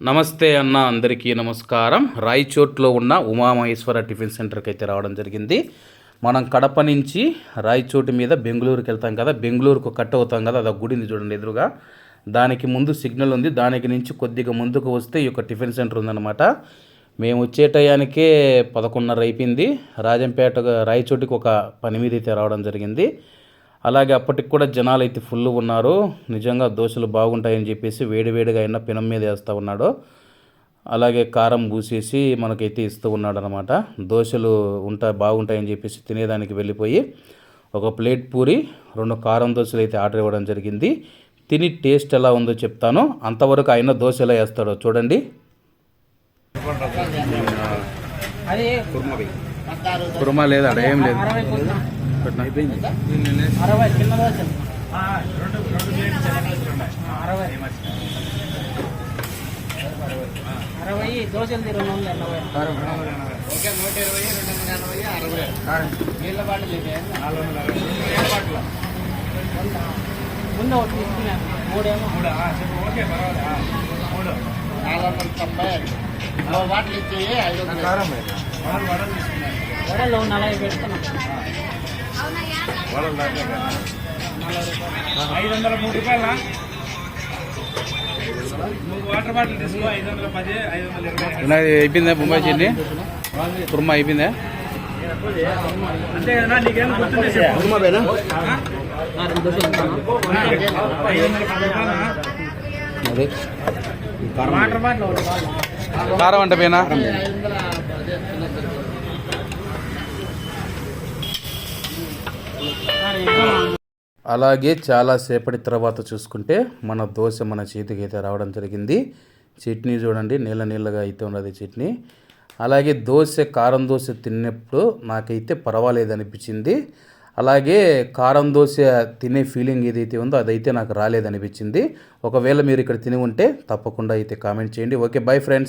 నమస్తే అన్న అందరికీ నమస్కారం. రాయచోట్లో ఉన్న ఉమామహేశ్వర టిఫిన్ సెంటర్కి అయితే రావడం జరిగింది. మనం కడప నుంచి రాయచోటు మీద బెంగళూరుకి వెళ్తాం కదా బెంగళూరుకు కట్ అవుతాం కదా అది గుడి ఉంది చూడండి ఎదురుగా. దానికి ముందు సిగ్నల్ ఉంది. దానికి నుంచి కొద్దిగా ముందుకు వస్తే ఈ యొక్క టిఫిన్ సెంటర్ ఉందన్నమాట. మేము వచ్చే టయానికే పదకొండున్నర అయిపోయింది. రాజంపేట రాయచోటికి ఒక పని మీద అయితే రావడం జరిగింది. అలాగే అప్పటికి కూడా జనాలు అయితే ఫుల్ ఉన్నారు. నిజంగా దోశలు బాగుంటాయని చెప్పేసి వేడివేడిగా అయినా పినం మీద వేస్తూ ఉన్నాడు. అలాగే కారం పూసేసి మనకైతే ఇస్తూ ఉన్నాడు అనమాట దోశలు ఉంటా బాగుంటాయని చెప్పేసి తినేదానికి వెళ్ళిపోయి ఒక ప్లేట్ పూరి రెండు కారం దోశలు అయితే ఆర్డర్ ఇవ్వడం జరిగింది. తిని టేస్ట్ ఎలా ఉందో చెప్తాను. అంతవరకు ఆయన దోశ ఎలా వేస్తాడో చూడండి. అది కుర్మా లేదా? ఏం లేదు. అరవై కొంచెం అరవై చిన్న దోశలు అరవై. అరవై దోశలు రెండు వందల ఎనభై. నీళ్ళ బాటిల్ ఇది. ముందు? ఒకటి తీసుకున్నాను మూడేమో? వడలు నలభై పెడుతున్నాం ఐదు వందల మూడు రూపాయల నువ్వు వాటర్ బాటిల్ తీసుకో ఐదు వందల పది ఐదు వందల ఇరవై అయిపోయిందా బొంబాయి చట్నీ కుర్మా అయిపోయిందా అంతే కదా నీకేం గుర్తుంటే చెప్పు ఆ, రెండు దోశలు ఇస్తాను. ఐదు వందల పది రూపాయల అదే వాటర్ బాటిల్ ఒకటి కావాలి. కారం అంటే పోయినా అలాగే చాలా సేపటి తర్వాత చూసుకుంటే మన దోశ మన చేతికి అయితే రావడం జరిగింది. చట్నీ చూడండి నీళ్ళ నీళ్ళగా అయితే ఉన్నది చట్నీ. అలాగే దోశ కారం దోశ తిన్నప్పుడు నాకైతే పర్వాలేదు అనిపించింది. అలాగే కారం దోశ తినే ఫీలింగ్ ఏదైతే ఉందో అదైతే నాకు రాలేదనిపించింది ఒకవేళ మీరు ఇక్కడ తిని ఉంటే తప్పకుండా అయితే కామెంట్ చేయండి. Okay bye friends